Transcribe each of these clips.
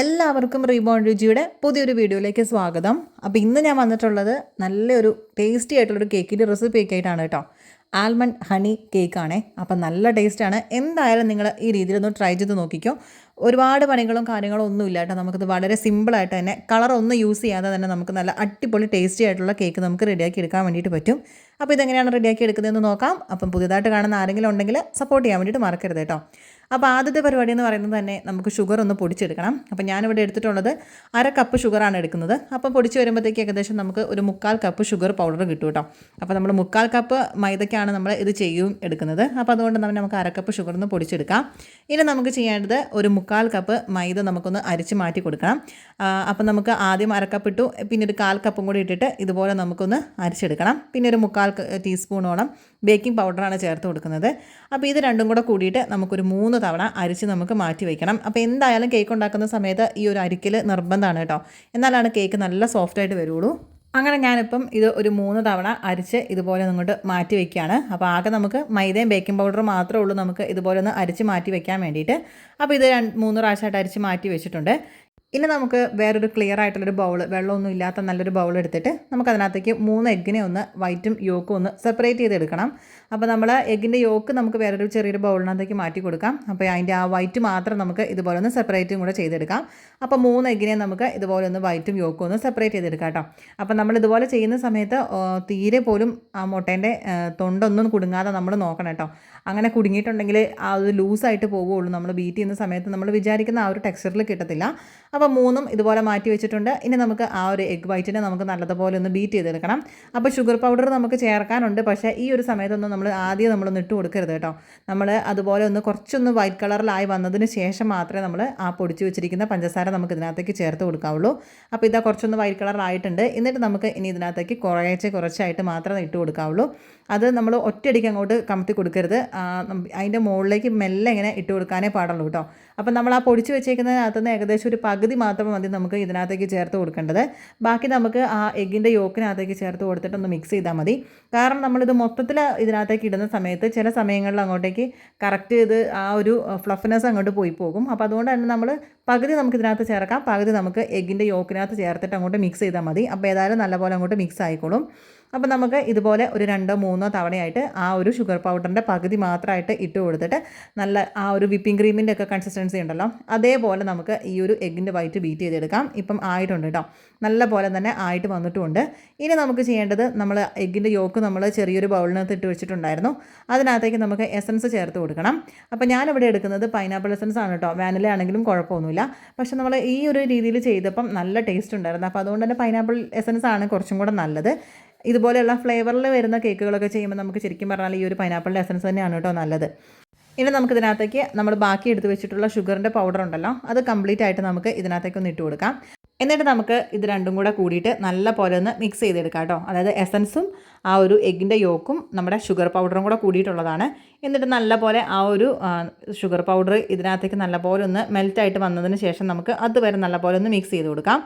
എല്ലാവർക്കും റീബോൺ രുചിയുടെ പുതിയൊരു വീഡിയോയിലേക്ക് സ്വാഗതം. അപ്പോൾ ഇന്ന് ഞാൻ വന്നിട്ടുള്ളത് നല്ലൊരു ടേസ്റ്റി ആയിട്ടുള്ളൊരു കേക്കിന്റെ റെസിപ്പി ഒക്കെ ആയിട്ടാണ് കേട്ടോ. ആൽമണ്ട് ഹണി കേക്കാണേ അപ്പം നല്ല ടേസ്റ്റാണ് എന്തായാലും നിങ്ങൾ ഈ രീതിയിലൊന്ന് ട്രൈ ചെയ്ത് നോക്കിക്കോ. ഒരുപാട് പണികളും കാര്യങ്ങളും ഒന്നും ഇല്ല കേട്ടോ. നമുക്കിത് വളരെ സിമ്പിളായിട്ട് തന്നെ കളറൊന്നും യൂസ് ചെയ്യാതെ തന്നെ നമുക്ക് നല്ല അടിപൊളി ടേസ്റ്റി ആയിട്ടുള്ള കേക്ക് നമുക്ക് റെഡിയാക്കി എടുക്കാൻ വേണ്ടിയിട്ട് പറ്റും. അപ്പോൾ ഇതെങ്ങനെയാണ് റെഡിയാക്കി എടുക്കുന്നതെന്ന് നോക്കാം. അപ്പം പുതിയതായിട്ട് കാണുന്ന ആരെങ്കിലും ഉണ്ടെങ്കിൽ സപ്പോർട്ട് ചെയ്യാൻ വേണ്ടിയിട്ട് മറക്കരുത് കേട്ടോ. അപ്പോൾ ആദ്യത്തെ പരിപാടി എന്ന് പറയുന്നത് തന്നെ നമുക്ക് ഷുഗർ ഒന്ന് പൊടിച്ചെടുക്കണം. അപ്പോൾ ഞാനിവിടെ എടുത്തിട്ടുള്ളത് അര കപ്പ് ഷുഗറാണ് എടുക്കുന്നത്. അപ്പോൾ പൊടിച്ച് വരുമ്പോഴത്തേക്ക് ഏകദേശം നമുക്ക് ഒരു മുക്കാൽ കപ്പ് ഷുഗർ പൗഡർ കിട്ടും കേട്ടോ. അപ്പോൾ നമ്മൾ മുക്കാൽ കപ്പ് മൈദയ്ക്കാണ് നമ്മൾ ഇത് ചെയ്യും എടുക്കുന്നത്. അപ്പോൾ അതുകൊണ്ട് തന്നെ നമുക്ക് അര കപ്പ് ഷുഗർ ഒന്ന് പൊടിച്ചെടുക്കാം. ഇനി നമുക്ക് ചെയ്യേണ്ടത് ഒരു മുക്കാൽ കപ്പ് മൈദ നമുക്കൊന്ന് അരിച്ച് മാറ്റി കൊടുക്കണം. അപ്പോൾ നമുക്ക് ആദ്യം അര കപ്പ് ഇട്ടു. പിന്നെ ഒരു കാൽ കപ്പും കൂടി ഇട്ടിട്ട് ഇതുപോലെ നമുക്കൊന്ന് അരിച്ചെടുക്കണം. പിന്നെ ഒരു മുക്കാൽ ടീസ്പൂണോളം ബേക്കിംഗ് പൗഡറാണ് ചേർത്ത് കൊടുക്കുന്നത്. അപ്പോൾ ഇത് രണ്ടും കൂടെ കൂടിയിട്ട് നമുക്കൊരു മൂന്ന് തവണ അരിച്ച് നമുക്ക് മാറ്റി വയ്ക്കണം. അപ്പോൾ എന്തായാലും കേക്ക് ഉണ്ടാക്കുന്ന സമയത്ത് ഈ ഒരു അരിക്കൽ നിർബന്ധമാണ് കേട്ടോ. എന്നാലാണ് കേക്ക് നല്ല സോഫ്റ്റായിട്ട് വരുള്ളൂ. അങ്ങനെ ഞാനിപ്പം ഇത് ഒരു മൂന്ന് തവണ അരിച്ച് ഇതുപോലെ അങ്ങോട്ട് മാറ്റി വയ്ക്കുകയാണ്. അപ്പോൾ ആകെ നമുക്ക് മൈദയും ബേക്കിംഗ് പൗഡറും മാത്രമേ ഉള്ളൂ. നമുക്ക് ഇതുപോലെ ഒന്ന് അരിച്ച് മാറ്റി വയ്ക്കാൻ വേണ്ടിയിട്ട്. അപ്പോൾ ഇത് രണ്ട് മൂന്ന് പ്രാവശ്യമായിട്ട് അരിച്ച് മാറ്റി വെച്ചിട്ടുണ്ട്. ഇനി നമുക്ക് വേറൊരു ക്ലിയർ ആയിട്ടുള്ളൊരു ബൗൾ വെള്ളമൊന്നും ഇല്ലാത്ത നല്ലൊരു ബൗൾ എടുത്തിട്ട് നമുക്ക് അതിനകത്തേക്ക് മൂന്ന് എഗ്ഗിനെ ഒന്ന് വൈറ്റും യോക്കും ഒന്ന് സെപ്പറേറ്റ് ചെയ്തെടുക്കണം. അപ്പോൾ നമ്മൾ എഗ്ഗിന്റെ യോക്ക് നമുക്ക് വേറൊരു ചെറിയൊരു ബൗളിനകത്തേക്ക് മാറ്റി കൊടുക്കാം. അപ്പോൾ അതിന്റെ ആ വൈറ്റ് മാത്രം നമുക്ക് ഇതുപോലെ ഒന്ന് സെപ്പറേറ്റും കൂടെ ചെയ്തെടുക്കാം. അപ്പോൾ മൂന്ന് എഗ്ഗിനെ നമുക്ക് ഇതുപോലെ ഒന്ന് വൈറ്റും യോക്കും ഒന്ന് സെപ്പറേറ്റ് ചെയ്തെടുക്കാം കേട്ടോ. അപ്പോൾ നമ്മൾ ഇതുപോലെ ചെയ്യുന്ന സമയത്ത് തീരെ പോലും ആ മുട്ടേന്റെ തൊണ്ടൊന്നും കുടുങ്ങാതെ നമ്മൾ നോക്കണം കേട്ടോ. അങ്ങനെ കുടുങ്ങിയിട്ടുണ്ടെങ്കിൽ ആ ഒരു ലൂസായിട്ട് പോവുകയുള്ളൂ. നമ്മൾ ബീറ്റ് ചെയ്യുന്ന സമയത്ത് നമ്മൾ വിചാരിക്കുന്ന ആ ഒരു ടെക്സ്ചറിൽ കിട്ടത്തില്ല. അപ്പോൾ മൂന്നും ഇതുപോലെ മാറ്റി വെച്ചിട്ടുണ്ട്. ഇനി നമുക്ക് ആ ഒരു എഗ് വൈറ്റിനെ നമുക്ക് നല്ലതുപോലെ ഒന്ന് ബീറ്റ് ചെയ്തെടുക്കണം. അപ്പോൾ ഷുഗർ പൗഡർ നമുക്ക് ചേർക്കാനുണ്ട്. പക്ഷേ ഈ ഒരു സമയത്തൊന്നും നമ്മൾ ആദ്യം നമ്മളൊന്ന് ഇട്ട് കൊടുക്കരുത് കേട്ടോ. നമ്മൾ അതുപോലെ ഒന്ന് കുറച്ചൊന്ന് വൈറ്റ് കളറിലായി വന്നതിന് ശേഷം മാത്രമേ നമ്മൾ ആ പൊടിച്ച് വെച്ചിരിക്കുന്ന പഞ്ചസാര നമുക്ക് ഇതിനകത്തേക്ക് ചേർത്ത് കൊടുക്കാവുള്ളൂ. അപ്പോൾ ഇതാ കുറച്ചൊന്ന് വൈറ്റ് കളറായിട്ടുണ്ട് എന്നിട്ട് നമുക്ക് ഇനി ഇതിനകത്തേക്ക് കുറേശ്ശെ കുറച്ചായിട്ട് മാത്രമേ ഇട്ട് കൊടുക്കാവുള്ളൂ. അത് നമ്മൾ ഒറ്റയടിക്ക് അങ്ങോട്ട് കമത്തി കൊടുക്കരുത്. അതിന്റെ മുകളിലേക്ക് മെല്ലെ ഇങ്ങനെ ഇട്ട് കൊടുക്കാനേ പാടുള്ളൂ കേട്ടോ. അപ്പം നമ്മൾ ആ പൊടിച്ച് വെച്ചേക്കുന്നതിനകത്ത് നിന്ന് ഏകദേശം ഒരു പകുതി മാത്രം മതി നമുക്ക് ഇതിനകത്തേക്ക് ചേർത്ത് കൊടുക്കേണ്ടത്. ബാക്കി നമുക്ക് ആ എഗ്ഗിന്റെ യോക്കിനകത്തേക്ക് ചേർത്ത് കൊടുത്തിട്ട് ഒന്ന് മിക്സ് ചെയ്താൽ മതി. കാരണം നമ്മളിത് മൊത്തത്തിൽ ഇതിനകത്തേക്ക് ഇടുന്ന സമയത്ത് ചില സമയങ്ങളിൽ അങ്ങോട്ടേക്ക് കറക്റ്റ് ഇത് ആ ഒരു ഫ്ലഫ്നെസ് അങ്ങോട്ട് പോയി പോകും. അപ്പോൾ അതുകൊണ്ട് തന്നെ നമ്മൾ പകുതി നമുക്ക് ഇതിനകത്ത് ചേർക്കാം. പകുതി നമുക്ക് എഗ്ഗിന്റെ യോക്കിനകത്ത് ചേർത്തിട്ട് അങ്ങോട്ട് മിക്സ് ചെയ്താൽ മതി. അപ്പോൾ ഏതായാലും നല്ലപോലെ അങ്ങോട്ട് മിക്സ് ആയിക്കോളും. അപ്പോൾ നമുക്ക് ഇതുപോലെ ഒരു രണ്ടോ മൂന്നോ തവണയായിട്ട് ആ ഒരു ഷുഗർ പൗഡറിന്റെ പകുതി മാത്രമായിട്ട് ഇട്ട് കൊടുത്തിട്ട് നല്ല ആ ഒരു വിപ്പിംഗ് ക്രീമിന്റെ ഒക്കെ കൺസിസ്റ്റൻസി ഉണ്ടല്ലോ. അതേപോലെ നമുക്ക് ഈ ഒരു എഗ്ഗിന്റെ വൈറ്റ് ബീറ്റ് ചെയ്തെടുക്കാം. ഇപ്പം ആയിട്ടുണ്ട് കേട്ടോ നല്ല പോലെ തന്നെ ആയിട്ട് വന്നിട്ടുമുണ്ട് ഇനി നമുക്ക് ചെയ്യേണ്ടത് നമ്മൾ എഗ്ഗിന്റെ യോക്ക് നമ്മൾ ചെറിയൊരു ബൗളിനകത്ത് ഇട്ട് വെച്ചിട്ടുണ്ടായിരുന്നു. അതിനകത്തേക്ക് നമുക്ക് എസൻസ് ചേർത്ത് കൊടുക്കണം. അപ്പോൾ ഞാനിവിടെ എടുക്കുന്നത് പൈനാപ്പിൾ എസൻസ് ആണ് കേട്ടോ വാനില ആണെങ്കിലും കുഴപ്പമൊന്നുമില്ല. പക്ഷേ നമ്മൾ ഈ ഒരു രീതിയിൽ ചെയ്തപ്പം നല്ല ടേസ്റ്റ് ഉണ്ടായിരുന്നു. അപ്പോൾ അതുകൊണ്ട് തന്നെ പൈനാപ്പിൾ എസൻസ് ആണ് കുറച്ചും കൂടെ നല്ലത്. ഇതുപോലെയുള്ള ഫ്ലേവറിൽ വരുന്ന കേക്കുകളൊക്കെ ചെയ്യുമ്പോൾ നമുക്ക് ശരിക്കും പറഞ്ഞാൽ ഈ ഒരു പൈനാപ്പിളിന്റെ എസൻസ് തന്നെയാണ് കേട്ടോ നല്ലത്. ഇനി നമുക്ക് ഇതിനകത്തേക്ക് നമ്മൾ ബാക്കി എടുത്ത് വെച്ചിട്ടുള്ള ഷുഗറിന്റെ പൗഡർ ഉണ്ടല്ലോ അത് കംപ്ലീറ്റ് ആയിട്ട് നമുക്ക് ഇതിനകത്തേക്ക് ഒന്ന് ഇട്ട് കൊടുക്കാം. എന്നിട്ട് നമുക്ക് ഇത് രണ്ടും കൂടെ കൂടിയിട്ട് നല്ല പോലെ ഒന്ന് മിക്സ് ചെയ്തെടുക്കാം കേട്ടോ. അതായത് എസൻസും ആ ഒരു എഗ്ഗിന്റെ യോക്കും നമ്മുടെ ഷുഗർ പൗഡറും കൂടെ കൂടിയിട്ടുള്ളതാണ്. എന്നിട്ട് നല്ല പോലെ ആ ഒരു ഷുഗർ പൗഡർ ഇതിനകത്തേക്ക് നല്ല പോലെ ഒന്ന് മെൽറ്റായിട്ട് വന്നതിന് ശേഷം നമുക്ക് അതുവരെ നല്ല പോലെ ഒന്ന് മിക്സ് ചെയ്ത് കൊടുക്കാം.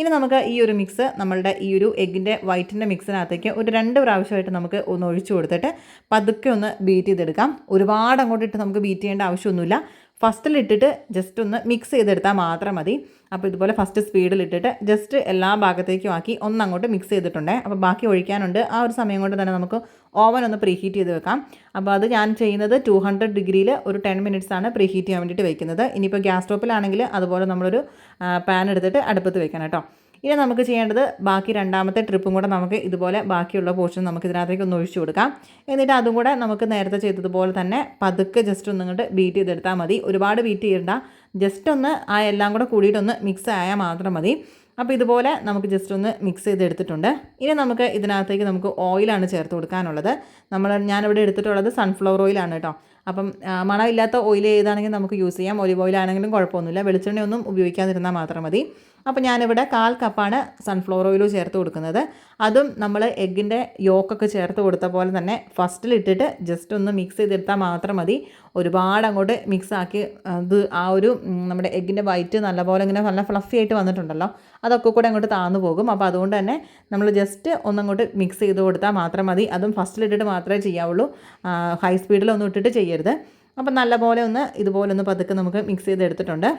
ഇനി നമുക്ക് ഈ ഒരു മിക്സ് നമ്മളുടെ ഈ ഒരു എഗ്ഗിന്റെ വൈറ്റിന്റെ മിക്സിനകത്തേക്ക് ഒരു രണ്ട് പ്രാവശ്യമായിട്ട് നമുക്ക് ഒന്ന് ഒഴിച്ചു കൊടുത്തിട്ട് പതുക്കെ ഒന്ന് ബീറ്റ് ചെയ്തെടുക്കാം. ഒരുപാട് അങ്ങോട്ടിട്ട് നമുക്ക് ബീറ്റ് ചെയ്യേണ്ട ആവശ്യമൊന്നുമില്ല. ഫസ്റ്റിൽ ഇട്ടിട്ട് ജസ്റ്റ് ഒന്ന് മിക്സ് ചെയ്തെടുത്താൽ മാത്രം മതി. അപ്പോൾ ഇതുപോലെ ഫസ്റ്റ് സ്പീഡിൽ ഇട്ടിട്ട് ജസ്റ്റ് എല്ലാ ഭാഗത്തേക്കും ആക്കി ഒന്ന് അങ്ങോട്ട് മിക്സ് ചെയ്തിട്ടുണ്ട്. അപ്പോൾ ബാക്കി ഒഴിക്കാനുണ്ട്. ആ ഒരു സമയം കൊണ്ട് തന്നെ നമുക്ക് ഓവൻ ഒന്ന് പ്രീഹീറ്റ് ചെയ്ത് വെക്കാം. അപ്പോൾ അത് ഞാൻ ചെയ്യുന്നത് ടു ഹൺഡ്രഡ് ഡിഗ്രിയിൽ ഒരു ടെൻ മിനിറ്റ്സ് ആണ് പ്രീ ഹീറ്റ് ചെയ്യാൻ വേണ്ടിയിട്ട് വെക്കുന്നത്. ഇനിയിപ്പോൾ ഗ്യാസ് സ്റ്റോപ്പിലാണെങ്കിൽ അതുപോലെ നമ്മളൊരു പാൻ എടുത്തിട്ട് അടുപ്പത്ത് വെക്കണം കേട്ടോ. ഇനി നമുക്ക് ചെയ്യേണ്ടത് ബാക്കി രണ്ടാമത്തെ ട്രിപ്പും കൂടെ നമുക്ക് ഇതുപോലെ ബാക്കിയുള്ള പോർഷൻ നമുക്ക് ഇതിനകത്തേക്ക് ഒന്ന് ഒഴിച്ചു കൊടുക്കാം. എന്നിട്ട് അതും കൂടെ നമുക്ക് നേരത്തെ ചെയ്തതുപോലെ തന്നെ പതുക്കെ ജസ്റ്റ് ഒന്ന് ഇങ്ങോട്ട് ബീറ്റ് ചെയ്തെടുത്താൽ മതി. ഒരുപാട് ബീറ്റ് ചെയ്യണ്ട. ജസ്റ്റ് ഒന്ന് ആ എല്ലാം കൂടെ കൂടിയിട്ടൊന്ന് മിക്സ് ആയാൽ മാത്രം മതി. അപ്പോൾ ഇതുപോലെ നമുക്ക് ജസ്റ്റ് ഒന്ന് മിക്സ് ചെയ്തെടുത്തിട്ടുണ്ട്. ഇനി നമുക്ക് ഇതിനകത്തേക്ക് നമുക്ക് ഓയിലാണ് ചേർത്ത് കൊടുക്കാനുള്ളത്. നമ്മൾ ഞാനിവിടെ എടുത്തിട്ടുള്ളത് സൺഫ്ലവർ ഓയിലാണ് കേട്ടോ. അപ്പം മണമില്ലാത്ത ഓയിൽ ഏതാണെങ്കിലും നമുക്ക് യൂസ് ചെയ്യാം. ഒലിവ് ഓയിൽ ആണെങ്കിലും കുഴപ്പമൊന്നുമില്ല. വെളിച്ചെണ്ണയൊന്നും ഉപയോഗിക്കാതിരുന്നാൽ മാത്രം മതി. അപ്പോൾ ഞാനിവിടെ കാൽ കപ്പാണ് സൺഫ്ലവർ ഓയിൽ ചേർത്ത് കൊടുക്കുന്നത്. അതും നമ്മൾ എഗ്ഗിന്റെ യോക്കൊക്കെ ചേർത്ത് കൊടുത്ത പോലെ തന്നെ ഫസ്റ്റിലിട്ടിട്ട് ജസ്റ്റ് ഒന്ന് മിക്സ് ചെയ്തെടുത്താൽ മാത്രം മതി. ഒരുപാട് അങ്ങോട്ട് മിക്സ് ആക്കി അത് ആ ഒരു നമ്മുടെ എഗ്ഗിന്റെ വൈറ്റ് നല്ലപോലെ ഇങ്ങനെ നല്ല ഫ്ലഫി ആയിട്ട് വന്നിട്ടുണ്ടല്ലോ. അതൊക്കെ കൂടെ അങ്ങോട്ട് താന്നു പോകും. അപ്പോൾ അതുകൊണ്ട് തന്നെ നമ്മൾ ജസ്റ്റ് ഒന്നങ്ങോട്ട് മിക്സ് ചെയ്ത് കൊടുത്താൽ മാത്രം മതി. അതും ഫസ്റ്റിലിട്ടിട്ട് മാത്രമേ ചെയ്യാവുള്ളൂ. ഹൈ സ്പീഡിലൊന്നും ഇട്ടിട്ട് ചെയ്യരുത്. അപ്പം നല്ലപോലെ ഒന്ന് ഇതുപോലെ ഒന്ന് പതുക്കെ നമുക്ക് മിക്സ് ചെയ്തെടുത്തിട്ടുണ്ട്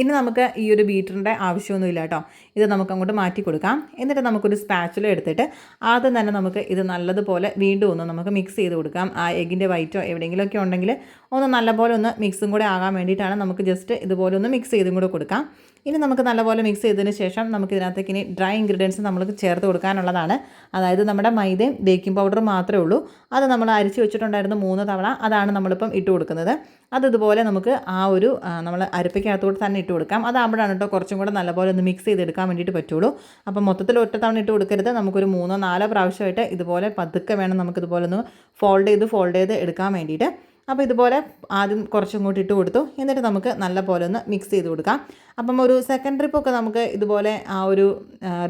ഇനി നമുക്ക് ഈ ഒരു ബീറ്ററിന്റെ ആവശ്യമൊന്നുമില്ല കേട്ടോ. ഇത് നമുക്ക് അങ്ങോട്ട് മാറ്റി കൊടുക്കാം. എന്നിട്ട് നമുക്കൊരു സ്പാച്ചുല എടുത്തിട്ട് ആദ്യം തന്നെ നമുക്ക് ഇത് നല്ലതുപോലെ വീണ്ടും ഒന്ന് നമുക്ക് മിക്സ് ചെയ്ത് കൊടുക്കാം. ആ എഗിന്റെ വൈറ്റോ എവിടെയെങ്കിലുമൊക്കെ ഉണ്ടെങ്കിൽ ഒന്ന് നല്ലപോലെ ഒന്ന് മിക്സും കൂടെ ആകാൻ വേണ്ടിയിട്ടാണ് നമുക്ക് ജസ്റ്റ് ഇതുപോലെ ഒന്ന് മിക്സ് ചെയ്തും കൂടെ കൊടുക്കാം. ഇനി നമുക്ക് നല്ലപോലെ മിക്സ് ചെയ്തതിന് ശേഷം നമുക്ക് ഇതിനകത്തേക്ക് ഇനി ഡ്രൈ ഇൻഗ്രീഡിയൻസ് നമ്മൾ ചേർത്ത് കൊടുക്കാനുള്ളതാണ്. അതായത് നമ്മുടെ മൈദയും ബേക്കിംഗ് പൗഡറും മാത്രമേ ഉള്ളൂ. അത് നമ്മൾ അരിച്ച് വെച്ചിട്ടുണ്ടായിരുന്നു മൂന്ന് തവണ അതാണ് നമ്മളിപ്പം ഇട്ട് കൊടുക്കുന്നത്. അത് ഇതുപോലെ നമുക്ക് ആ ഒരു നമ്മൾ അരപ്പയ്ക്കകത്തോട്ട് തന്നെ ഇട്ട് കൊടുക്കാം. അതാകുമ്പോഴാണ് കേട്ടോ കുറച്ചും കൂടെ നല്ലപോലെ ഒന്ന് മിക്സ് ചെയ്തെടുക്കാൻ വേണ്ടിയിട്ട് പറ്റുള്ളൂ. അപ്പോൾ മൊത്തത്തിൽ ഒറ്റ തവണ ഇട്ട് കൊടുക്കരുത്. നമുക്കൊരു മൂന്നോ നാലോ പ്രാവശ്യമായിട്ട് ഇതുപോലെ പതുക്കെ വേണം നമുക്കിതുപോലെ ഒന്ന് ഫോൾഡ് ചെയ്ത് ഫോൾഡ് ചെയ്ത് എടുക്കാൻ വേണ്ടിയിട്ട്. അപ്പോൾ ഇതുപോലെ ആദ്യം കുറച്ചും കൂടി ഇട്ട് കൊടുത്തു. എന്നിട്ട് നമുക്ക് നല്ല പോലെ ഒന്ന് മിക്സ് ചെയ്ത് കൊടുക്കാം. അപ്പം ഒരു സെക്കൻഡ് ട്രിപ്പൊക്കെ നമുക്ക് ഇതുപോലെ ആ ഒരു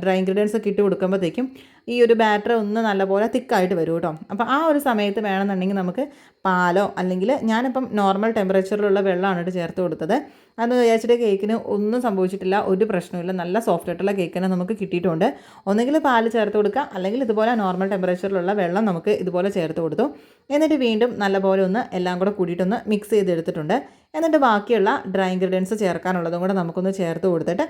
ഡ്രൈ ഇൻഗ്രീഡിയൻസ് ഒക്കെ ഇട്ട് കൊടുക്കുമ്പോഴത്തേക്കും ഈ ഒരു ബാറ്റർ ഒന്ന് നല്ലപോലെ തിക്കായിട്ട് വരും കേട്ടോ. അപ്പോൾ ആ ഒരു സമയത്ത് വേണമെന്നുണ്ടെങ്കിൽ നമുക്ക് പാലോ അല്ലെങ്കിൽ ഞാനിപ്പം നോർമൽ ടെമ്പറേച്ചറിലുള്ള വെള്ളമാണ് കേട്ടോ ചേർത്ത് കൊടുത്തത്. അതെന്ന് വിചാരിച്ചിട്ട് കേക്കിന് ഒന്നും സംഭവിച്ചിട്ടില്ല. ഒരു പ്രശ്നമില്ല നല്ല സോഫ്റ്റ് ആയിട്ടുള്ള കേക്കിനെ നമുക്ക് കിട്ടിയിട്ടുണ്ട്. ഒന്നെങ്കിൽ പാൽ ചേർത്ത് കൊടുക്കുക അല്ലെങ്കിൽ ഇതുപോലെ നോർമൽ ടെമ്പറേച്ചറിലുള്ള വെള്ളം നമുക്ക് ഇതുപോലെ ചേർത്ത് കൊടുത്തു. എന്നിട്ട് വീണ്ടും നല്ലപോലെ ഒന്ന് എല്ലാം കൂടെ കൂടിയിട്ടൊന്ന് മിക്സ് ചെയ്തെടുത്തിട്ടുണ്ട്. എന്നിട്ട് ബാക്കിയുള്ള ഡ്രൈ ഇൻഗ്രീഡിയൻസ് ചേർക്കാനുള്ളതും കൂടെ നമുക്കൊന്ന് ചേർത്ത് കൊടുത്തിട്ട്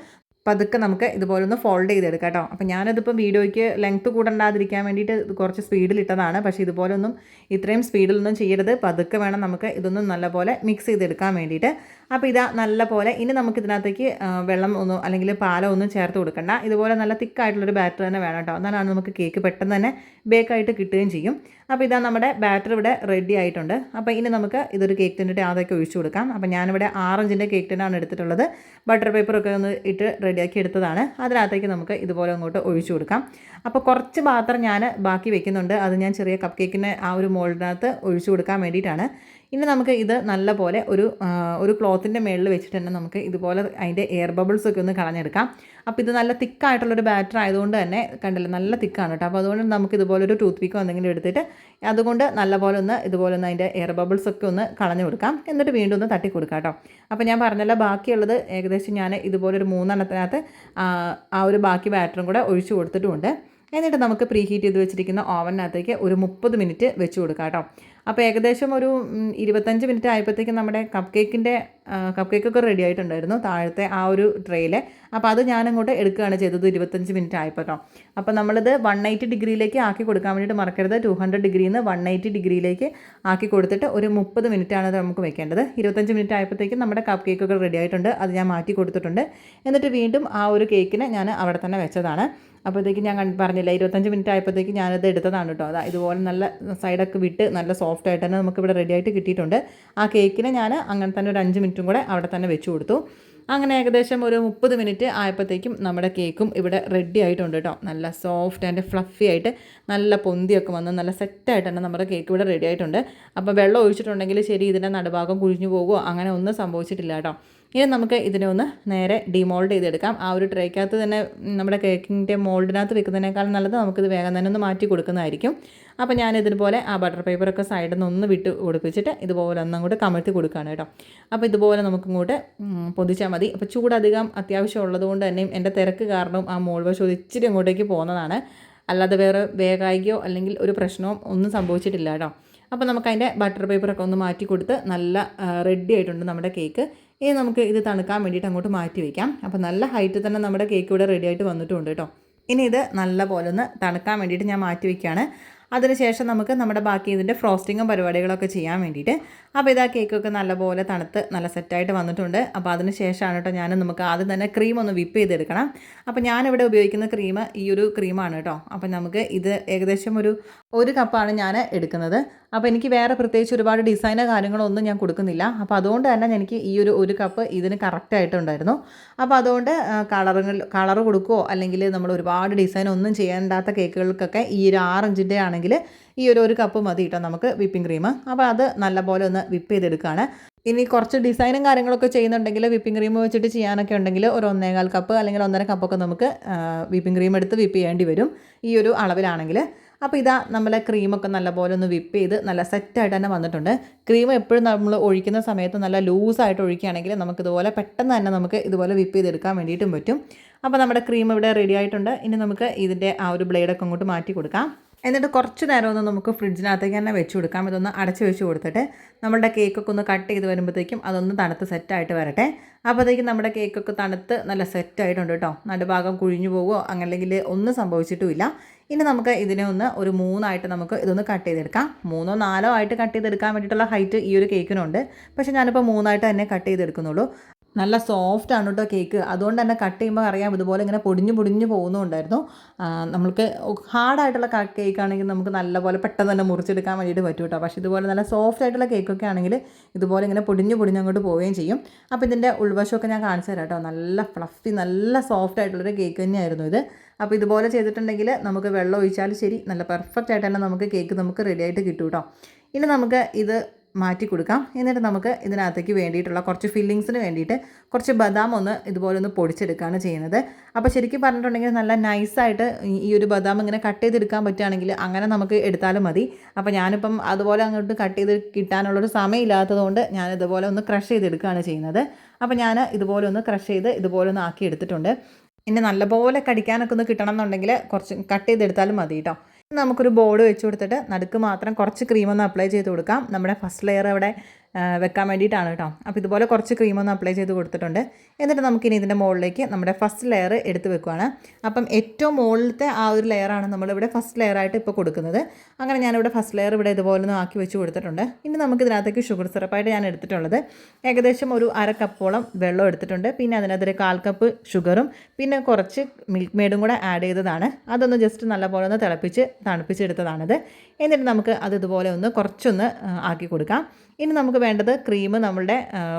പതുക്കെ നമുക്ക് ഇതുപോലെ ഒന്ന് ഫോൾഡ് ചെയ്തെടുക്കാം കേട്ടോ. അപ്പോൾ ഞാനതിപ്പോൾ വീഡിയോയ്ക്ക് ലെങ്ത്ത് കൂടണ്ടാതിരിക്കാൻ വേണ്ടിയിട്ട് കുറച്ച് സ്പീഡിലിട്ടതാണ് പക്ഷേ ഇതുപോലൊന്നും ഇത്രയും സ്പീഡിലൊന്നും ചെയ്യരുത്. പതുക്കെ വേണം നമുക്ക് ഇതൊന്നും നല്ലപോലെ മിക്സ് ചെയ്തെടുക്കാൻ വേണ്ടിയിട്ട്. അപ്പോൾ ഇതാ നല്ലപോലെ ഇനി നമുക്ക് ഇതിനകത്തേക്ക് വെള്ളം ഒന്നും അല്ലെങ്കിൽ പാലോ ഒന്നും ചേർത്ത് കൊടുക്കണ്ട. ഇതുപോലെ നല്ല തിക്കായിട്ടുള്ളൊരു ബാറ്റർ തന്നെ വേണം കേട്ടോ. എന്നാലാണ് നമുക്ക് കേക്ക് പെട്ടെന്ന് തന്നെ ബേക്കായിട്ട് കിട്ടുകയും ചെയ്യും. അപ്പോൾ ഇതാ നമ്മുടെ ബാറ്റർ ഇവിടെ റെഡി ആയിട്ടുണ്ട്. അപ്പോൾ ഇനി നമുക്ക് ഇതൊരു കേക്ക് തിന്നിട്ട് അതൊക്കെ ഒഴിച്ചു കൊടുക്കാം. അപ്പോൾ ഞാനിവിടെ ആറഞ്ചിന്റെ കേക്ക് ടിന്നാണ് എടുത്തിട്ടുള്ളത്. ബട്ടർ പേപ്പറൊക്കെ ഒന്ന് ഇട്ട് റെഡിയാക്കി എടുത്തതാണ്. അതിനകത്തേക്ക് നമുക്ക് ഇതുപോലെ അങ്ങോട്ട് ഒഴിച്ചു കൊടുക്കാം. അപ്പോൾ കുറച്ച് പാത്രം ഞാൻ ബാക്കി വെക്കുന്നുണ്ട്. അത് ഞാൻ ചെറിയ കപ്പ് കേക്കിന്റെ ആ ഒരു മോൾഡിനകത്ത് ഒഴിച്ചു കൊടുക്കാൻ വേണ്ടിയിട്ടാണ്. ഇനി നമുക്ക് ഇത് നല്ലപോലെ ഒരു ഒരു ക്ലോത്തിന്റെ മേളിൽ വെച്ചിട്ട് തന്നെ നമുക്ക് ഇതുപോലെ അതിന്റെ എയർ ബബിൾസ് ഒക്കെ ഒന്ന് കളഞ്ഞെടുക്കാം. അപ്പോൾ ഇത് നല്ല തിക്കായിട്ടുള്ളൊരു ബാറ്റർ ആയതുകൊണ്ട് തന്നെ കണ്ടില്ല നല്ല തിക്കാണ് കേട്ടോ. അപ്പോൾ അതുകൊണ്ട് നമുക്ക് ഇതുപോലെ ഒരു ടൂത്ത് പിക്കോ എന്തെങ്കിലും എടുത്തിട്ട് അതുകൊണ്ട് നല്ലപോലെ ഒന്ന് ഇതുപോലെ ഒന്ന് അതിന്റെ എയർ ബബിൾസ് ഒക്കെ ഒന്ന് കളഞ്ഞു കൊടുക്കാം. എന്നിട്ട് വീണ്ടും ഒന്ന് തട്ടി കൊടുക്കാം കേട്ടോ. അപ്പോൾ ഞാൻ പറഞ്ഞല്ലോ ബാക്കിയുള്ളത് ഏകദേശം ഞാൻ ഇതുപോലെ ഒരു മൂന്നെണ്ണത്തിനകത്ത് ആ ഒരു ബാക്കി ബാറ്ററും കൂടെ ഒഴിച്ചു കൊടുത്തിട്ടുമുണ്ട്. എന്നിട്ട് നമുക്ക് പ്രീ ഹീറ്റ് ചെയ്ത് വെച്ചിരിക്കുന്ന ഓവനകത്തേക്ക് ഒരു മുപ്പത് മിനിറ്റ് വെച്ച് കൊടുക്കാം കേട്ടോ. അപ്പോൾ ഏകദേശം ഒരു ഇരുപത്തഞ്ച് മിനിറ്റ് ആയപ്പോഴത്തേക്കും നമ്മുടെ കപ്പ് കേക്കിന്റെ കപ്പ് കേക്കൊക്കെ റെഡി ആയിട്ടുണ്ടായിരുന്നു താഴത്തെ ആ ഒരു ട്രെയിൽ അപ്പോൾ അത് ഞാനങ്ങോട്ട് എടുക്കുകയാണ് ചെയ്തത് ഇരുപത്തഞ്ച് മിനിറ്റ് ആയപ്പോൾ കേട്ടോ അപ്പോൾ നമ്മളിത് വൺ എയ്റ്റി ഡിഗ്രിയിലേക്ക് ആക്കി കൊടുക്കാൻ വേണ്ടിയിട്ട് മറക്കരുത്. ടു ഹൺഡ്രഡ് ഡിഗ്രിയിൽ നിന്ന് വൺ എയ്റ്റി ഡിഗ്രിയിലേക്ക് ആക്കി കൊടുത്തിട്ട് ഒരു മുപ്പത് മിനിറ്റാണ് അത് നമുക്ക് വെക്കേണ്ടത്. ഇരുപത്തഞ്ച് മിനിറ്റ് ആയപ്പോഴത്തേക്കും നമ്മുടെ കപ്പ് കേക്കൊക്കെ റെഡി ആയിട്ടുണ്ട്. അത് ഞാൻ മാറ്റി കൊടുത്തിട്ടുണ്ട്. എന്നിട്ട് വീണ്ടും ആ ഒരു കേക്കിനെ ഞാൻ അവിടെ തന്നെ വെച്ചതാണ്. അപ്പോഴത്തേക്ക് ഞാൻ പറഞ്ഞില്ല. ഇരുപത്തഞ്ച് മിനിറ്റ് ആയപ്പോഴത്തേക്ക് ഞാനത് എടുത്തതാണ് കേട്ടോ. അതാ ഇതുപോലെ നല്ല സൈഡൊക്കെ വിട്ട് നല്ല സോഫ്റ്റ് ആയിട്ട് തന്നെ നമുക്ക് ഇവിടെ റെഡി ആയിട്ട് കിട്ടിയിട്ടുണ്ട്. ആ കേക്കിനെ ഞാൻ അങ്ങനെ തന്നെ ഒരു അഞ്ച് മിനിറ്റും കൂടെ അവിടെ തന്നെ വെച്ച് കൊടുത്തു. അങ്ങനെ ഏകദേശം ഒരു മുപ്പത് മിനിറ്റ് ആയപ്പോഴത്തേക്കും നമ്മുടെ കേക്കും ഇവിടെ റെഡി ആയിട്ടുണ്ട് കേട്ടോ. നല്ല സോഫ്റ്റ് ആൻഡ് ഫ്ലഫി ആയിട്ട് നല്ല പൊന്തിയൊക്കെ വന്ന് നല്ല സെറ്റായിട്ട് തന്നെ നമ്മുടെ കേക്ക് ഇവിടെ റെഡി ആയിട്ടുണ്ട്. അപ്പോൾ വെള്ളം ഒഴിച്ചിട്ടുണ്ടെങ്കിൽ ശരി ഇതിന്റെ നടുഭാഗം കുഴിഞ്ഞു പോകുമോ അങ്ങനെ ഒന്നും സംഭവിച്ചിട്ടില്ല കേട്ടോ. ഇനി നമുക്ക് ഇതിനെ ഒന്ന് നേരെ ഡിമോൾഡ് ചെയ്തെടുക്കാം. ആ ഒരു ട്രേക്കകത്ത് തന്നെ നമ്മുടെ കേക്കിന്റെ മോൾഡിനകത്ത് വെക്കുന്നതിനേക്കാൾ നല്ലത് നമുക്കിത് വേഗം തന്നെ ഒന്ന് മാറ്റി കൊടുക്കുന്നതായിരിക്കും. അപ്പോൾ ഞാൻ ഇതുപോലെ ആ ബട്ടർ പേപ്പറൊക്കെ സൈഡിൽ നിന്ന് ഒന്ന് വിട്ട് കൊടുപ്പിച്ചിട്ട് ഇതുപോലെ ഒന്നങ്ങോട്ട് കമഴ്ത്തി കൊടുക്കുകയാണ് കേട്ടോ. അപ്പോൾ ഇതുപോലെ നമുക്കിങ്ങോട്ട് പൊതിച്ചാൽ മതി. അപ്പോൾ ചൂടധികം അത്യാവശ്യം ഉള്ളതുകൊണ്ട് തന്നെയും എന്റെ തിരക്ക് കാരണം ആ മോൾ വശം ഇച്ചിരി അങ്ങോട്ടേക്ക് പോകുന്നതാണ്. അല്ലാതെ വേറെ വേഗായികയോ അല്ലെങ്കിൽ ഒരു പ്രശ്നമോ ഒന്നും സംഭവിച്ചിട്ടില്ല കേട്ടോ. അപ്പോൾ നമുക്കതിന്റെ ബട്ടർ പേപ്പറൊക്കെ ഒന്ന് മാറ്റി കൊടുത്ത് നല്ല റെഡി ആയിട്ടുണ്ട് നമ്മുടെ കേക്ക് ഇനി നമുക്ക് ഇത് തണുക്കാൻ വേണ്ടിയിട്ട് അങ്ങോട്ട് മാറ്റി വയ്ക്കാം അപ്പോൾ നല്ല ഹൈറ്റിൽ തന്നെ നമ്മുടെ കേക്ക് ഇവിടെ റെഡി ആയിട്ട് വന്നിട്ടുണ്ട് കേട്ടോ. ഇനി ഇത് നല്ല പോലെ ഒന്ന് തണുക്കാൻ വേണ്ടിയിട്ട് ഞാൻ മാറ്റി വയ്ക്കുകയാണ് അതിനുശേഷം നമുക്ക് നമ്മുടെ ബാക്കി ഇതിന്റെ ഫ്രോസ്റ്റിങ്ങും പരിപാടികളൊക്കെ ചെയ്യാൻ വേണ്ടിയിട്ട് അപ്പോൾ ഇതാ കേക്കൊക്കെ നല്ലപോലെ തണുത്ത് നല്ല സെറ്റായിട്ട് വന്നിട്ടുണ്ട്. അപ്പോൾ അതിന് ശേഷമാണ് കേട്ടോ ഞാൻ നമുക്ക് ആദ്യം തന്നെ ക്രീം ഒന്ന് വിപ്പ് ചെയ്തെടുക്കണം. അപ്പോൾ ഞാനിവിടെ ഉപയോഗിക്കുന്ന ക്രീം ഈ ഒരു ക്രീമാണ് കേട്ടോ. അപ്പോൾ നമുക്ക് ഇത് ഏകദേശം ഒരു ഒരു കപ്പാണ് ഞാൻ എടുക്കുന്നത്. അപ്പോൾ എനിക്ക് വേറെ പ്രത്യേകിച്ച് ഒരുപാട് ഡിസൈന കാര്യങ്ങളൊന്നും ഞാൻ കൊടുക്കുന്നില്ല. അപ്പോൾ അതുകൊണ്ട് തന്നെ എനിക്ക് ഈ ഒരു ഒരു കപ്പ് ഇതിന് കറക്റ്റായിട്ടുണ്ടായിരുന്നു അപ്പോൾ അതുകൊണ്ട് കളറുകൾ കളർ കൊടുക്കുകയോ അല്ലെങ്കിൽ നമ്മൾ ഒരുപാട് ഡിസൈൻ ഒന്നും ചെയ്യേണ്ടാത്ത കേക്കുകൾക്കൊക്കെ ഈ ഒരു ആറഞ്ചിന്റെ ആണെങ്കിൽ ഈ ഒരു ഒരു കപ്പ് മതി കേട്ടോ നമുക്ക് വിപ്പിംഗ് ക്രീം അപ്പോൾ അത് നല്ലപോലെ ഒന്ന് വിപ്പ് ചെയ്തെടുക്കുകയാണ് ഇനി കുറച്ച് ഡിസൈനും കാര്യങ്ങളൊക്കെ ചെയ്യുന്നുണ്ടെങ്കിൽ വിപ്പിംഗ് ക്രീം വെച്ചിട്ട് ചെയ്യാനൊക്കെ ഉണ്ടെങ്കിൽ ഒരു ഒന്നേകാൽ കപ്പ് അല്ലെങ്കിൽ ഒന്നര കപ്പൊക്കെ നമുക്ക് വിപ്പിംഗ് ക്രീം എടുത്ത് വിപ്പ് ചെയ്യേണ്ടി വരും. ഈ ഒരു അളവിലാണെങ്കിൽ. അപ്പോൾ ഇതാ നമ്മളെ ക്രീമൊക്കെ നല്ലപോലെ ഒന്ന് വിപ്പ് ചെയ്ത് നല്ല സെറ്റായിട്ട് തന്നെ വന്നിട്ടുണ്ട്. ക്രീം എപ്പോഴും നമ്മൾ ഒഴിക്കുന്ന സമയത്ത് നല്ല ലൂസായിട്ട് ഒഴിക്കുകയാണെങ്കിൽ നമുക്കിതുപോലെ പെട്ടെന്ന് തന്നെ നമുക്ക് ഇതുപോലെ വിപ്പ് ചെയ്തെടുക്കാൻ വേണ്ടിയിട്ടും പറ്റും. അപ്പോൾ നമ്മുടെ ക്രീം ഇവിടെ റെഡി ആയിട്ടുണ്ട്. ഇനി നമുക്ക് ഇതിന്റെ ആ ഒരു ബ്ലേഡൊക്കെ അങ്ങോട്ട് മാറ്റി കൊടുക്കാം. എന്നിട്ട് കുറച്ച് നേരം ഒന്ന് നമുക്ക് ഫ്രിഡ്ജിനകത്തേക്ക് തന്നെ വെച്ച് കൊടുക്കാം. ഇതൊന്ന് അടച്ച് വെച്ച് കൊടുത്തിട്ട് നമ്മുടെ കേക്കൊക്കെ ഒന്ന് കട്ട് ചെയ്ത് വരുമ്പോഴത്തേക്കും അതൊന്ന് തണുത്ത് സെറ്റായിട്ട് വരട്ടെ. അപ്പോഴത്തേക്കും നമ്മുടെ കേക്കൊക്കെ തണുത്ത് നല്ല സെറ്റായിട്ടുണ്ട് കേട്ടോ നടുഭാഗം കുഴിഞ്ഞു പോകുമോ അങ്ങനെങ്കിൽ ഒന്നും സംഭവിച്ചിട്ടുമില്ല. ഇനി നമുക്ക് ഇതിനെ ഒന്ന് ഒരു മൂന്നായിട്ട് നമുക്ക് ഇതൊന്ന് കട്ട് ചെയ്തെടുക്കാം. മൂന്നോ നാലോ ആയിട്ട് കട്ട് ചെയ്തെടുക്കാൻ വേണ്ടിയിട്ടുള്ള ഹൈറ്റ് ഈ ഒരു കേക്കിനുണ്ട് പക്ഷേ ഞാനിപ്പോൾ മൂന്നായിട്ട് തന്നെ കട്ട് ചെയ്തെടുക്കുന്നുള്ളൂ. നല്ല സോഫ്റ്റ് ആണ് കേട്ടോ കേക്ക് അതുകൊണ്ട് തന്നെ കട്ട് ചെയ്യുമ്പോൾ അറിയാം ഇതുപോലെ ഇങ്ങനെ പൊടിഞ്ഞു പൊടിഞ്ഞു പോകുന്നുണ്ടായിരുന്നു. നമ്മൾക്ക് ഹാർഡായിട്ടുള്ള കേക്ക് ആണെങ്കിൽ നമുക്ക് നല്ലപോലെ പെട്ടെന്ന് തന്നെ മുറിച്ചെടുക്കാൻ വേണ്ടിയിട്ട് പറ്റും കേട്ടോ പക്ഷേ ഇതുപോലെ നല്ല സോഫ്റ്റ് ആയിട്ടുള്ള കേക്കൊക്കെ ആണെങ്കിൽ ഇതുപോലെ ഇങ്ങനെ പൊടിഞ്ഞു പൊടിഞ്ഞ് അങ്ങോട്ട് പോവുകയും ചെയ്യും. അപ്പോൾ ഇതിന്റെ ഉൾവശമൊക്കെ ഞാൻ കാണിച്ചു തരാം കേട്ടോ നല്ല ഫ്ലഫി നല്ല സോഫ്റ്റ് ആയിട്ടുള്ളൊരു കേക്ക് തന്നെയായിരുന്നു ഇത്. അപ്പോൾ ഇതുപോലെ ചെയ്തിട്ടുണ്ടെങ്കിൽ നമുക്ക് വെള്ളം ഒഴിച്ചാൽ ശരി. നല്ല പെർഫെക്റ്റ് ആയിട്ട് തന്നെ നമുക്ക് കേക്ക് നമുക്ക് റെഡി ആയിട്ട് കിട്ടും കേട്ടോ ഇനി നമുക്ക് ഇത് മാറ്റി കൊടുക്കാം. എന്നിട്ട് നമുക്ക് ഇതിനകത്തേക്ക് വേണ്ടിയിട്ടുള്ള കുറച്ച് ഫില്ലിങ്സിന് വേണ്ടിയിട്ട് കുറച്ച് ബദാം ഒന്ന് ഇതുപോലെ ഒന്ന് പൊടിച്ചെടുക്കുകയാണ് ചെയ്യുന്നത്. അപ്പോൾ ശരിക്കും പറഞ്ഞിട്ടുണ്ടെങ്കിൽ നല്ല നൈസായിട്ട് ഈ ഒരു ബദാം ഇങ്ങനെ കട്ട് ചെയ്തെടുക്കാൻ പറ്റുകയാണെങ്കിൽ അങ്ങനെ നമുക്ക് എടുത്താലും മതി. അപ്പോൾ ഞാനിപ്പം അതുപോലെ അങ്ങോട്ട് കട്ട് ചെയ്ത് കിട്ടാനുള്ളൊരു സമയമില്ലാത്തതുകൊണ്ട് ഞാൻ ഇതുപോലെ ഒന്ന് ക്രഷ് ചെയ്തെടുക്കുകയാണ് ചെയ്യുന്നത്. അപ്പോൾ ഞാൻ ഇതുപോലെ ഒന്ന് ക്രഷ് ചെയ്ത് ഇതുപോലെ ഒന്ന് ആക്കി എടുത്തിട്ടുണ്ട്. ഇനി നല്ലപോലെ കടിക്കാനൊക്കെ ഒന്ന് കിട്ടണം എന്നുണ്ടെങ്കിൽ കുറച്ച് കട്ട് ചെയ്തെടുത്താലും മതി കേട്ടോ. നമുക്കൊരു ബോർഡ് വെച്ച് കൊടുത്തിട്ട് നടുക്ക് മാത്രം കുറച്ച് ക്രീം ഒന്ന് അപ്ലൈ ചെയ്ത് കൊടുക്കാം. നമ്മുടെ ഫസ്റ്റ് ലെയർ അവിടെ വെക്കാൻ വേണ്ടിയിട്ടാണ് കേട്ടോ. അപ്പോൾ ഇതുപോലെ കുറച്ച് ക്രീം ഒന്ന് അപ്ലൈ ചെയ്ത് കൊടുത്തിട്ടുണ്ട്. എന്നിട്ട് നമുക്കിനി ഇതിന്റെ മുകളിലേക്ക് നമ്മുടെ ഫസ്റ്റ് ലെയർ എടുത്ത് വെക്കുവാണ്. അപ്പം ഏറ്റവും മുകളിലത്തെ ആ ഒരു ലെയറാണ് നമ്മളിവിടെ ഫസ്റ്റ് ലെയറായിട്ട് ഇപ്പോൾ കൊടുക്കുന്നത്. അങ്ങനെ ഞാനിവിടെ ഫസ്റ്റ് ലെയർ ഇവിടെ ഇതുപോലെ ഒന്ന് ആക്കി വെച്ച് കൊടുത്തിട്ടുണ്ട്. ഇനി നമുക്ക് ഇതിനകത്തേക്ക് ഷുഗർ സിറപ്പായിട്ട് ഞാൻ എടുത്തിട്ടുള്ളത്. ഏകദേശം ഒരു അര കപ്പോളം വെള്ളം എടുത്തിട്ടുണ്ട്. പിന്നെ അതിനകത്തൊരു കാൽ കപ്പ് ഷുഗറും പിന്നെ കുറച്ച് മിൽക്ക് മെയ്ഡും കൂടെ ആഡ് ചെയ്തതാണ്. അതൊന്ന് ജസ്റ്റ് നല്ലപോലെ ഒന്ന് തിളപ്പിച്ച് തണുപ്പിച്ചെടുത്തതാണിത്. എന്നിട്ട് നമുക്ക് അത് ഇതുപോലെ ഒന്ന് കുറച്ചൊന്ന് ആക്കി കൊടുക്കാം. ഇനി നമുക്ക് വേണ്ടത് ക്രീം നമ്മളുടെ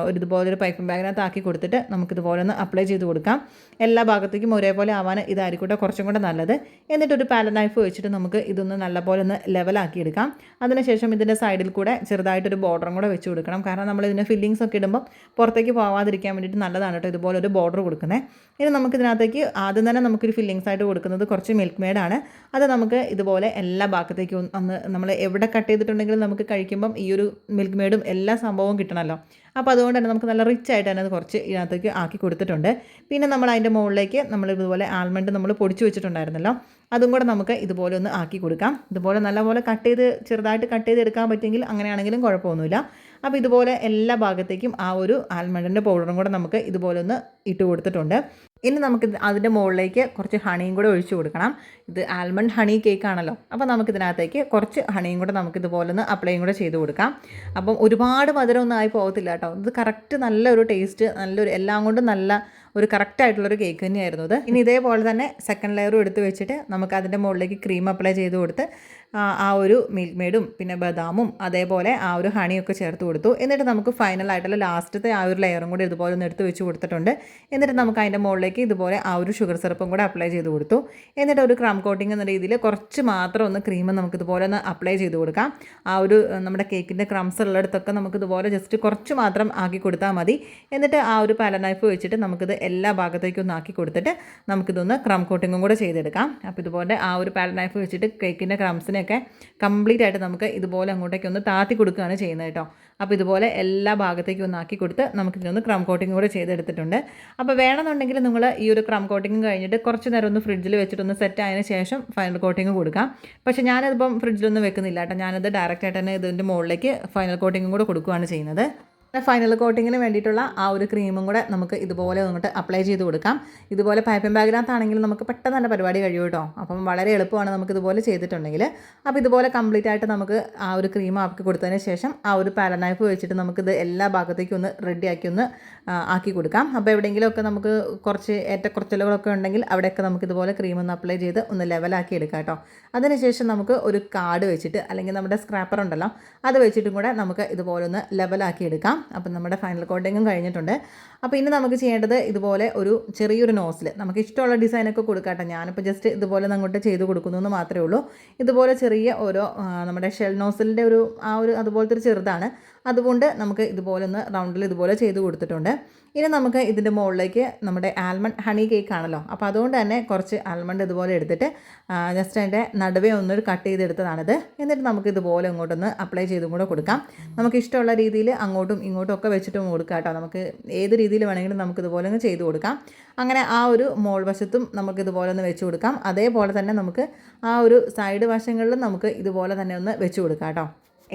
ഒരു ഇതുപോലെ ഒരു പൈപ്പിംഗ് ബാഗിനകത്ത് ആക്കി കൊടുത്തിട്ട് നമുക്കിതുപോലെ ഒന്ന് അപ്ലൈ ചെയ്ത് കൊടുക്കാം. എല്ലാ ഭാഗത്തേക്കും ഒരേപോലെ ആവാൻ ഇതായിരിക്കട്ടെ കുറച്ചും കൂടെ നല്ലത്. എന്നിട്ടൊരു പാല നൈഫ് വെച്ചിട്ട് നമുക്ക് ഇതൊന്ന് നല്ലപോലെ ഒന്ന് ലെവലാക്കി എടുക്കാം. അതിനുശേഷം ഇതിന്റെ സൈഡിൽ കൂടെ ചെറുതായിട്ടൊരു ബോർഡറും കൂടെ വെച്ച് കൊടുക്കണം. കാരണം നമ്മൾ ഇതിന്റെ ഫില്ലിങ്സ് ഒക്കെ ഇടുമ്പോൾ പുറത്തേക്ക് പോവാതിരിക്കാൻ വേണ്ടിയിട്ട് നല്ലതാണ് കേട്ടോ ഇതുപോലെ ഒരു ബോർഡർ കൊടുക്കുന്നത് ഇനി നമുക്ക് ഇതിനകത്തേക്ക് ആദ്യം തന്നെ നമുക്കൊരു ഫില്ലിങ്സ് ആയിട്ട് കൊടുക്കുന്നത് കുറച്ച് മിൽക്ക് മെയ്ഡാണ് അത് നമുക്ക് ഇതുപോലെ എല്ലാ ഭാഗത്തേക്കും ഒന്ന് നമ്മൾ എവിടെ കട്ട് ചെയ്തിട്ടുണ്ടെങ്കിലും നമുക്ക് കഴിക്കുമ്പം ഈ ഒരു മിൽക്ക് മെയ്ഡും എല്ലാ സംഭവവും കിട്ടണമല്ലോ അപ്പോൾ അതുകൊണ്ട് തന്നെ നമുക്ക് നല്ല റിച്ച് ആയിട്ട് തന്നെ അത് കുറച്ച് ഇതിനകത്തേക്ക് ആക്കി കൊടുത്തിട്ടുണ്ട്. പിന്നെ നമ്മൾ അതിന്റെ മുകളിലേക്ക് നമ്മൾ ഇതുപോലെ ആൽമണ്ട് നമ്മൾ പൊടിച്ചു വെച്ചിട്ടുണ്ടായിരുന്നല്ലോ. അതും കൂടെ നമുക്ക് ഇതുപോലെ ഒന്ന് ആക്കി കൊടുക്കാം. ഇതുപോലെ നല്ലപോലെ കട്ട് ചെയ്ത് ചെറുതായിട്ട് കട്ട് ചെയ്ത് എടുക്കാൻ പറ്റുമെങ്കിൽ അങ്ങനെയാണെങ്കിലും കുഴപ്പമൊന്നുമില്ല. അപ്പോൾ ഇതുപോലെ എല്ലാ ഭാഗത്തേക്കും ആ ഒരു ആൽമണ്ടിന്റെ പൗഡറും കൂടെ നമുക്ക് ഇതുപോലെ ഒന്ന് ഇട്ട് കൊടുത്തിട്ടുണ്ട്. ഇനി നമുക്ക് അതിന്റെ മുകളിലേക്ക് കുറച്ച് ഹണിയും കൂടെ ഒഴിച്ചു കൊടുക്കണം. ഇത് ആൽമണ്ട് ഹണി കേക്ക് ആണല്ലോ. അപ്പോൾ നമുക്കിതിനകത്തേക്ക് കുറച്ച് ഹണിയും കൂടെ നമുക്കിതുപോലെ ഒന്ന് അപ്ലൈയും കൂടെ ചെയ്ത് കൊടുക്കാം. അപ്പം ഒരുപാട് മധുരമൊന്നും ആയി പോകത്തില്ല കേട്ടോ. ഇത് കറക്റ്റ് നല്ലൊരു ടേസ്റ്റ് നല്ലൊരു എല്ലാം കൊണ്ടും നല്ല ഒരു കറക്റ്റായിട്ടുള്ളൊരു കേക്ക് തന്നെയായിരുന്നു ഇത്. ഇനി ഇതേപോലെ തന്നെ സെക്കൻഡ് ലെയറും എടുത്ത് വെച്ചിട്ട് നമുക്ക് അതിന്റെ മുകളിലേക്ക് ക്രീം അപ്ലൈ ചെയ്ത് കൊടുത്ത് ആ ഒരു മിൽക്ക് മെയ്ഡും പിന്നെ ബദാമും അതേപോലെ ആ ഒരു ഹണിയൊക്കെ ചേർത്ത് കൊടുത്തു. എന്നിട്ട് നമുക്ക് ഫൈനലായിട്ടുള്ള ലാസ്റ്റത്തെ ആ ഒരു ലെയറും കൂടി ഇതുപോലെ ഒന്ന് എടുത്ത് വെച്ച് കൊടുത്തിട്ടുണ്ട്. എന്നിട്ട് നമുക്ക് അതിന്റെ മുകളിലേക്ക് ഇതുപോലെ ആ ഒരു ഷുഗർ സിറപ്പും കൂടെ അപ്ലൈ ചെയ്ത് കൊടുത്തു. എന്നിട്ട് ഒരു ക്രം കോട്ടിംഗ് എന്ന രീതിയിൽ കുറച്ച് മാത്രം ഒന്ന് ക്രീം നമുക്ക് ഇതുപോലെ ഒന്ന് അപ്ലൈ ചെയ്ത് കൊടുക്കാം. ആ ഒരു നമ്മുടെ കേക്കിന്റെ ക്രംസ് ഉള്ളിടത്തൊക്കെ നമുക്ക് ഇതുപോലെ ജസ്റ്റ് കുറച്ച് മാത്രം ആക്കി കൊടുത്താൽ മതി. എന്നിട്ട് ആ ഒരു പല നൈഫ് വെച്ചിട്ട് നമുക്കിത് എല്ലാ ഭാഗത്തേക്കും ഒന്ന് ആക്കി കൊടുത്തിട്ട് നമുക്കിതൊന്ന് ക്രം കോട്ടിങ്ങും കൂടെ ചെയ്തെടുക്കാം. അപ്പോൾ ഇതുപോലെ ആ ഒരു പാല നൈഫ് വെച്ചിട്ട് കേക്കിന്റെ ക്രംസിനെയൊക്കെ കംപ്ലീറ്റ് ആയിട്ട് നമുക്ക് ഇതുപോലെ അങ്ങോട്ടേക്ക് ഒന്ന് താത്തി കൊടുക്കുകയാണ് ചെയ്യുന്നത് കേട്ടോ. അപ്പോൾ ഇതുപോലെ എല്ലാ ഭാഗത്തേക്കും ഒന്ന് ആക്കി കൊടുത്ത് നമുക്ക് ഇതിനൊന്ന് ക്രം കോട്ടിങ് കൂടെ ചെയ്തെടുത്തിട്ടുണ്ട്. അപ്പോൾ വേണമെന്നുണ്ടെങ്കിൽ നിങ്ങൾ ഈ ഒരു ക്രം കോട്ടിംഗ് കഴിഞ്ഞിട്ട് കുറച്ച് നേരം ഒന്ന് ഫ്രിഡ്ജിൽ വെച്ചിട്ടൊന്ന് സെറ്റ് ആയതിനു ശേഷം ഫൈനൽ കോട്ടിംഗ് കൊടുക്കാം. പക്ഷേ ഞാനതിപ്പം ഫ്രിഡ്ജിലൊന്നും വെക്കുന്നില്ല കേട്ടോ. ഞാനത് ഡയറക്റ്റ് ആയിട്ട് തന്നെ ഇതിന്റെ മുകളിലേക്ക് ഫൈനൽ കോട്ടിങ്ങും കൂടെ കൊടുക്കുകയാണ് ചെയ്യുന്നത്. ഫൈനൽ കോട്ടിങ്ങിന് വേണ്ടിയിട്ടുള്ള ആ ഒരു ക്രീമും കൂടെ നമുക്ക് ഇതുപോലെ അങ്ങോട്ട് അപ്ലൈ ചെയ്ത് കൊടുക്കാം. ഇതുപോലെ പൈപ്പിംഗ് ബാഗിനകത്താണെങ്കിൽ നമുക്ക് പെട്ടെന്ന് തന്നെ പരിപാടി കഴിയും കേട്ടോ. അപ്പം വളരെ എളുപ്പമാണ് നമുക്ക് ഇതുപോലെ ചെയ്തിട്ടുണ്ടെങ്കിൽ. അപ്പോൾ ഇതുപോലെ കംപ്ലീറ്റ് ആയിട്ട് നമുക്ക് ആ ഒരു ക്രീം ആക്കി കൊടുത്തതിന് ശേഷം ആ ഒരു പാലനൈഫ് വെച്ചിട്ട് നമുക്കിത് എല്ലാ ഭാഗത്തേക്കും ഒന്ന് റെഡിയാക്കി ഒന്ന് ആക്കി കൊടുക്കാം. അപ്പോൾ എവിടെയെങ്കിലുമൊക്കെ നമുക്ക് കുറച്ച് ഏറ്റക്കുറച്ചിലുകളൊക്കെ ഉണ്ടെങ്കിൽ അവിടെയൊക്കെ നമുക്ക് ഇതുപോലെ ക്രീം ഒന്ന് അപ്ലൈ ചെയ്ത് ഒന്ന് ലെവലാക്കി എടുക്കാം കേട്ടോ. അതിനുശേഷം നമുക്ക് ഒരു കാർഡ് വെച്ചിട്ട് അല്ലെങ്കിൽ നമ്മുടെ സ്ക്രാപ്പർ ഉണ്ടല്ലോ അത് വെച്ചിട്ടും കൂടെ നമുക്ക് ഇതുപോലെ ഒന്ന് ലെവലാക്കി എടുക്കാം. അപ്പം നമ്മുടെ ഫൈനൽ കോട്ടിങ്ങും കഴിഞ്ഞിട്ടുണ്ട്. അപ്പോൾ ഇനി നമുക്ക് ചെയ്യേണ്ടത് ഇതുപോലെ ഒരു ചെറിയൊരു നോസിൽ നമുക്ക് ഇഷ്ടമുള്ള ഡിസൈനൊക്കെ കൊടുക്കാട്ടെ. ഞാനിപ്പോൾ ജസ്റ്റ് ഇതുപോലെ അങ്ങോട്ട് ചെയ്ത് കൊടുക്കുന്നു എന്ന് മാത്രമേ ഉള്ളൂ. ഇതുപോലെ ചെറിയ ഓരോ നമ്മുടെ ഷെൽ നോസിലിന്റെ ഒരു ആ ഒരു അതുപോലത്തെ ഒരു ചെറുതാണ്. അതുകൊണ്ട് നമുക്ക് ഇതുപോലെ ഒന്ന് റൗണ്ടിൽ ഇതുപോലെ ചെയ്ത് കൊടുത്തിട്ടുണ്ട്. ഇനി നമുക്ക് ഇതിന്റെ മുകളിലേക്ക് നമ്മുടെ ആൽമണ്ട് ഹണി കേക്ക് ആണല്ലോ. അപ്പോൾ അതുകൊണ്ട് തന്നെ കുറച്ച് ആൽമണ്ട് ഇതുപോലെ എടുത്തിട്ട് ജസ്റ്റ് അതിന്റെ നടുവേ ഒന്നൊരു കട്ട് ചെയ്തെടുത്തതാണിത്. എന്നിട്ട് നമുക്ക് ഇതുപോലെ ഇങ്ങോട്ടൊന്ന് അപ്ലൈ ചെയ്തും കൂടെ കൊടുക്കാം. നമുക്ക് ഇഷ്ടമുള്ള രീതിയിൽ അങ്ങോട്ടും ഇങ്ങോട്ടും ഒക്കെ വെച്ചിട്ടും കൊടുക്കാം കേട്ടോ. നമുക്ക് ഏത് രീതിയിൽ വേണമെങ്കിലും നമുക്ക് ഇതുപോലെ ഒന്ന് ചെയ്ത് കൊടുക്കാം. അങ്ങനെ ആ ഒരു മോൾ വശത്തും നമുക്ക് ഇതുപോലെ ഒന്ന് വെച്ച് കൊടുക്കാം. അതേപോലെ തന്നെ നമുക്ക് ആ ഒരു സൈഡ് വശങ്ങളിലും നമുക്ക് ഇതുപോലെ തന്നെ ഒന്ന് വെച്ച് കൊടുക്കാം കേട്ടോ.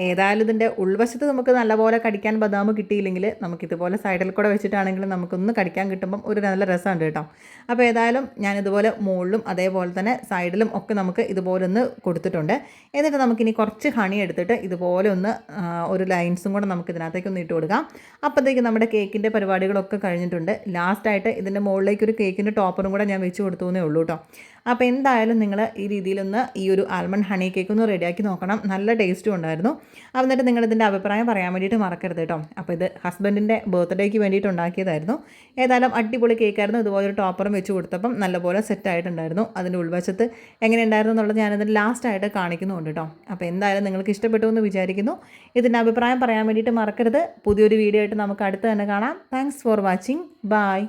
ഏതായാലും ഇതിന്റെ ഉൾവശത്ത് നമുക്ക് നല്ലപോലെ കടിക്കാൻ ബദാം കിട്ടിയില്ലെങ്കിൽ നമുക്ക് ഇതുപോലെ സൈഡിൽ കൂടെ വെച്ചിട്ടാണെങ്കിലും നമുക്കൊന്ന് കടിക്കാൻ കിട്ടുമ്പം ഒരു നല്ല രസമുണ്ട് കേട്ടോ. അപ്പോൾ ഏതായാലും ഞാൻ ഇതുപോലെ മുകളിലും അതേപോലെ തന്നെ സൈഡിലും ഒക്കെ നമുക്ക് ഇതുപോലെ ഒന്ന് കൊടുത്തിട്ടുണ്ട്. എന്നിട്ട് നമുക്കിനി കുറച്ച് ഹണി എടുത്തിട്ട് ഇതുപോലെ ഒന്ന് ഒരു ലൈൻസും കൂടെ നമുക്ക് ഇതിനകത്തേക്ക് ഒന്ന് ഇട്ട് കൊടുക്കാം. അപ്പോഴത്തേക്ക് നമ്മുടെ കേക്കിന്റെ പരിപാടികളൊക്കെ കഴിഞ്ഞിട്ടുണ്ട്. ലാസ്റ്റായിട്ട് ഇതിന്റെ മുകളിലേക്ക് ഒരു കേക്കിന്റെ ടോപ്പറും കൂടെ ഞാൻ വെച്ച് കൊടുത്തു എന്നേ ഉള്ളൂ കേട്ടോ. അപ്പോൾ എന്തായാലും നിങ്ങൾ ഈ രീതിയിലൊന്ന് ഈ ഒരു ആൽമണ്ട് ഹണി കേക്ക് ഒന്ന് റെഡിയാക്കി നോക്കണം. നല്ല ടേസ്റ്റും ഉണ്ടായിരുന്നു. അപ്പോൾ എന്നിട്ട് നിങ്ങൾ ഇതിന്റെ അഭിപ്രായം പറയാൻ വേണ്ടിയിട്ട് മറക്കരുത് കേട്ടോ. അപ്പോൾ ഇത് ഹസ്ബൻഡിന്റെ ബർത്ത്ഡേക്ക് വേണ്ടിയിട്ട് ഉണ്ടാക്കിയതായിരുന്നു ഏതായാലും അടിപൊളി കേക്കായിരുന്നു ഇതുപോലെ ഒരു ടോപ്പറും വെച്ച് കൊടുത്തപ്പം നല്ലപോലെ സെറ്റ് ആയിട്ടുണ്ടായിരുന്നു. അതിന്റെ ഉൾവശത്ത് എങ്ങനെ ഉണ്ടായിരുന്നു എന്നുള്ളത് ഞാനതിന് ലാസ്റ്റായിട്ട് കാണിക്കുന്നുണ്ട് കേട്ടോ. അപ്പോൾ എന്തായാലും നിങ്ങൾക്ക് ഇഷ്ടപ്പെട്ടു എന്ന് വിചാരിക്കുന്നു. ഇതിന്റെ അഭിപ്രായം പറയാൻ വേണ്ടിയിട്ട് മറക്കരുത്. പുതിയൊരു വീഡിയോ ആയിട്ട് നമുക്ക് അടുത്ത് തന്നെ കാണാം. Thanks for watching bye